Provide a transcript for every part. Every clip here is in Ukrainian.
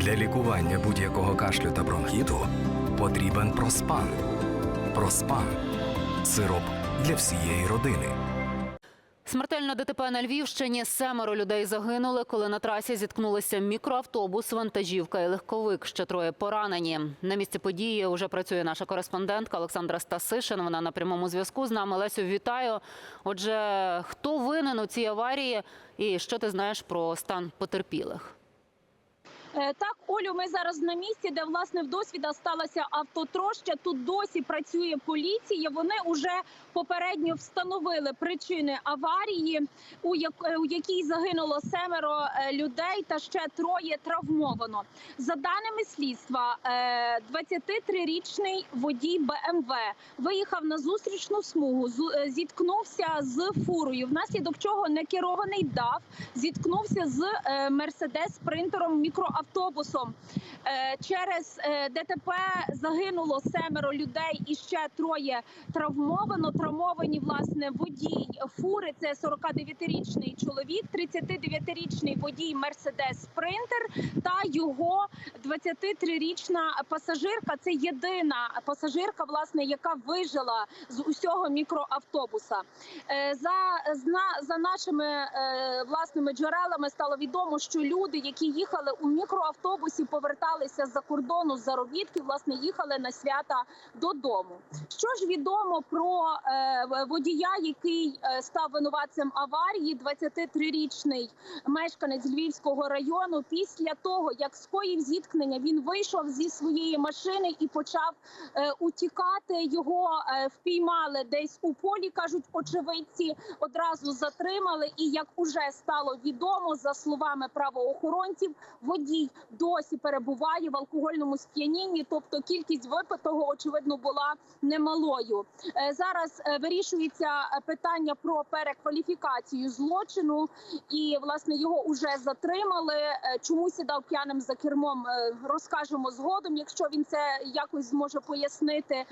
Для лікування будь-якого кашлю та бронхіту потрібен проспан. Проспан сироп для всієї родини. Смертельне ДТП на Львівщині. Семеро людей загинули, коли на трасі зіткнулися мікроавтобус, вантажівка і легковик. Ще троє поранені. На місці події вже працює наша кореспондентка Олександра Стасишин. Вона на прямому зв'язку з нами. Лесю, вітаю. Отже, хто винен у цій аварії і що ти знаєш про стан потерпілих? Е, Так, Олю, ми зараз на місці, де власне в досвіда сталася автотроща. Тут досі працює поліція. Вони вже попередньо встановили причини аварії, у, як, е, у якій загинуло семеро е, людей та ще троє травмовано. За даними слідства, е, 23-річний водій БМВ виїхав на зустрічну смугу, е, зіткнувся з фурою, внаслідок чого некерований ДАФ зіткнувся з е, мерседес спринтером мікроавтобусом. Е, Через е, ДТП загинуло семеро людей і ще троє травмовано. Травмовані власне водій фури. Це 49-річний чоловік, 39-річний водій Мерседес Спринтер та його 23-річна пасажирка. Це єдина пасажирка, власне, яка вижила з усього мікроавтобуса. Е, За, за нашими власними джерелами стало відомо, що люди, які їхали у мікроавтобусі, поверталися з-за кордону з заробітків, власне, їхали на свята додому. Що ж відомо про е, водія, який е, став винуватцем аварії, 23-річний мешканець Львівського району. Після того, як скоїв зіткнення, він вийшов зі своєї машини і почав е, утікати. Його впіймали десь у полі, кажуть очевидці. Одразу затримали. І як уже стало відомо, за словами правоохоронців, водій досі перебуває в алкогольному сп'янінні, тобто кількість випитого очевидно була немалою. Е, Зараз е, вирішується е, питання про перекваліфікацію злочину, і власне його вже затримали. Чому сідав п'яним за кермом? Розкажемо згодом, якщо він це якось зможе пояснити.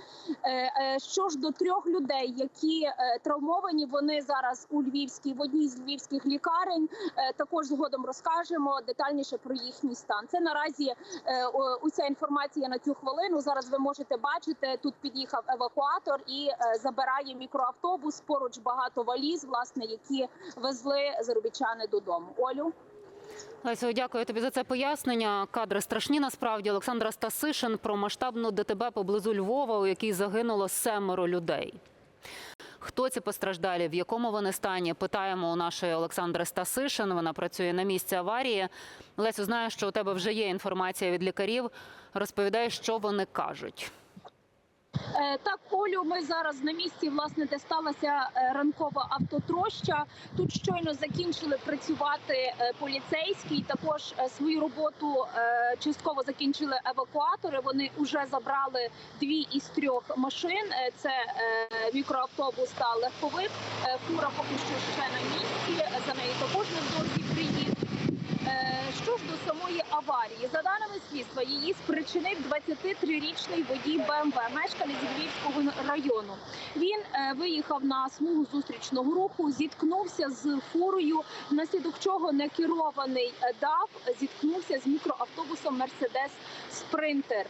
Що ж до трьох людей, які травмовані, вони зараз у Львівській в одній з львівських лікарень. Також згодом розкажемо детальніше про їхній стан. Це наразі е, уся інформація на цю хвилину. Зараз ви можете бачити. Тут під'їхав евакуатор і е, забирає мікроавтобус. Поруч багато валіз, власне, які везли заробітчани додому. Олю. Лесю, дякую тобі за це пояснення. Кадри страшні насправді. Олександра Стасишин про масштабну ДТБ поблизу Львова, у якій загинуло семеро людей. Хто ці постраждалі, в якому вони стані? Питаємо у нашої Олександри Стасишин. Вона працює на місці аварії. Лесю, знаю, що у тебе вже є інформація від лікарів. Розповідай, що вони кажуть. Е, Так, Олю, ми зараз на місці, власне, де сталася е, ранкова автотроща. Тут щойно закінчили працювати е, поліцейські. Також свою роботу частково закінчили евакуатори. Вони вже забрали дві із трьох машин. Це мікроавтобус та легковик. Фура поки що ще на місці. За нею також невдовзі приїде. Е, Що ж до самої аварії, за даними слідства, її спричинив 23-річний водій БМВ, мешканець Львівського району. Він е, виїхав на смугу зустрічного руху, зіткнувся з фурою, внаслідок чого некерований е, ДАВ зіткнувся з мікроавтобусом Мерседес Спринтер.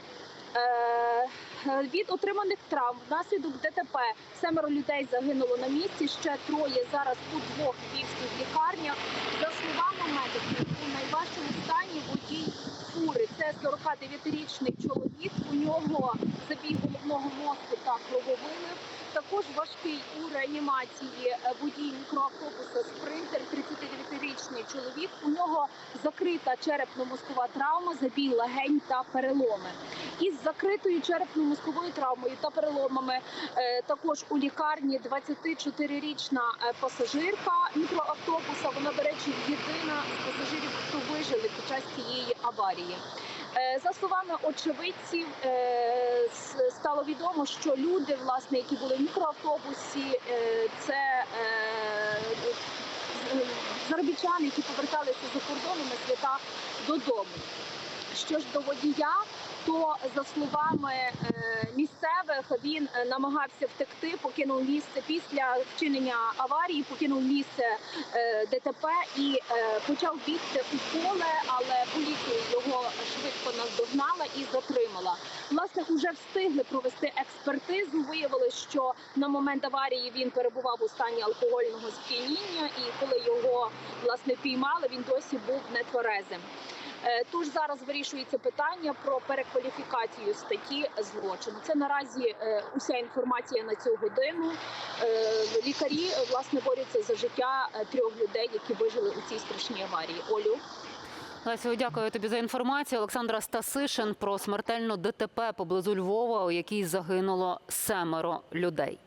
Від отриманих травм внаслідок ДТП семеро людей загинуло на місці. Ще троє зараз у двох львівських лікарнях. За словами медиків, найважчому стані водій фури. Це 49-річний чоловік. У нього забій головного мозку та крововилив. Також важкий у реанімації е, водій мікроавтобуса Спринтер, 39-річний чоловік. У нього закрита черепно-мозкова травма, забій легень та переломи. Із закритою черепно-мозковою травмою та переломами е, також у лікарні 24-річна е, пасажирка мікроавтобуса. Вона, до речі, єдина з пасажирів, хто вижили під час цієї аварії. За словами очевидців, с- стало відомо, що люди, власне, які були в мікроавтобусі, е, це е, заробітчани, які поверталися за кордону на свята додому. Що ж до водія, то за словами е, місцевих він е, намагався втекти, покинув місце після вчинення аварії, покинув місце е, ДТП і почав бігти у поле, але поліція його швидко наздогнала і затримала. Власне, уже встигли провести експертизу. Виявилось, що на момент аварії він перебував у стані алкогольного сп'яніння, і коли його власне піймали, він досі був нетверезим. Е, Тож зараз вирішується питання про перекваліфікацію статті злочину. Це наразі е, уся інформація на цю годину. Е, Лікарі власне борються за життя трьох людей, які вижили у цій страшній аварії. Олю. Лесю, дякую тобі за інформацію. Олександра Стасишин про смертельну ДТП поблизу Львова, у якій загинуло семеро людей.